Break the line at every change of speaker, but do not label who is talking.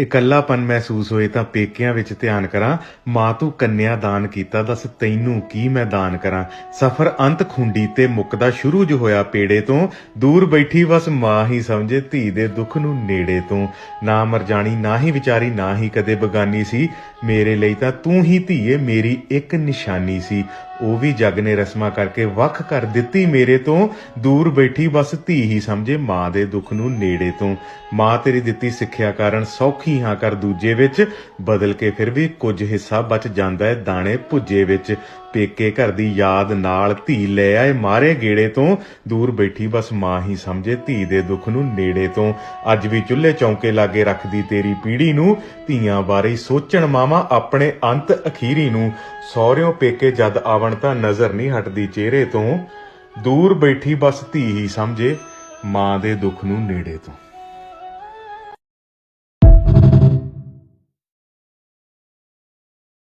ਇਕੱਲਾਪਨ ਮਹਿਸੂਸ ਹੋਏ ਤਾਂ ਪੇਕਿਆਂ ਵਿੱਚ ਧਿਆਨ ਕਰਾਂ। ਮਾਂ ਤੂੰ ਕੰਨਿਆ ਦਾਨ ਕੀਤਾ, ਦੱਸ ਤੈਨੂੰ ਕੀ ਮੈਂ ਦਾਨ ਕਰਾਂ। ਸਫਰ ਅੰਤ ਖੁੰਡੀ ਤੇ ਮੁੱਕਦਾ ਸ਼ੁਰੂ ਜੋ ਹੋਇਆ ਪੇੜੇ ਤੋਂ। ਦੂਰ ਬੈਠੀ ਬਸ ਮਾਂ ਹੀ ਸਮਝੇ ਧੀ ਦੇ ਦੁੱਖ ਨੂੰ ਨੇੜੇ ਤੋਂ। ਨਾ ਮਰਜਾਣੀ ਨਾ ਹੀ ਵਿਚਾਰੀ, ਨਾ ਹੀ ਕਦੇ ਬਗਾਨੀ ਸੀ। ਮੇਰੇ ਲਈ ਤਾਂ ਤੂੰ ਹੀ ਧੀਏ, ਮੇਰੀ ਇੱਕ ਨਿਸ਼ਾਨੀ ਸੀ। ਉਹ ਵੀ ਜੱਗ ਨੇ ਰਸਮਾਂ ਕਰਕੇ ਵੱਖ ਕਰ ਦਿੱਤੀ ਮੇਰੇ ਤੋਂ। ਦੂਰ ਬੈਠੀ ਬਸ ਧੀ ਹੀ ਸਮਝੇ ਮਾਂ ਦੇ ਦੁੱਖ ਨੂੰ ਨੇੜੇ ਤੋਂ। ਮਾਂ ਤੇਰੀ ਦਿੱਤੀ ਸਿੱਖਿਆ ਕਾਰਨ ਸੌਖੀ ਹਾਂ ਕਰ ਦੂਜੇ ਵਿੱਚ। ਬਦਲ ਕੇ ਫਿਰ ਵੀ ਕੁਝ ਹਿੱਸਾ ਬਚ ਜਾਂਦਾ ਹੈ ਦਾਣੇ ਭੁੱਜੇ ਵਿੱਚ। ਪੇਕੇ ਘਰ ਦੀ ਯਾਦ ਨਾਲ ਧੀ ਲੈ ਆਏ ਮਾਰੇ ਗੇੜੇ ਤੋਂ। ਦੂਰ ਬੈਠੀ ਬਸ ਮਾਂ ਹੀ ਸਮਝੇ ਧੀ ਦੇ ਦੁੱਖ ਨੂੰ ਨੇੜੇ ਤੋਂ। ਅੱਜ ਵੀ ਚੁੱਲ੍ਹੇ ਚੌਂਕੇ ਲਾਗੇ ਰੱਖਦੀ ਤੇਰੀ ਪੀੜੀ ਨੂੰ। ਧੀਆਂ ਬਾਰੇ ਸੋਚਣ ਮਾਵਾ ਆਪਣੇ ਅੰਤ ਅਖੀਰੀ ਨੂੰ। ਸਹੁਰਿਓਂ ਪੇਕੇ ਜਦ ਆਵਣ ਤਾਂ ਨਜ਼ਰ ਨਹੀਂ ਹਟਦੀ ਚਿਹਰੇ ਤੋਂ। ਦੂਰ ਬੈਠੀ ਬਸ ਧੀ ਹੀ ਸਮਝੇ ਮਾਂ ਦੇ ਦੁੱਖ ਨੂੰ ਨੇੜੇ ਤੋਂ।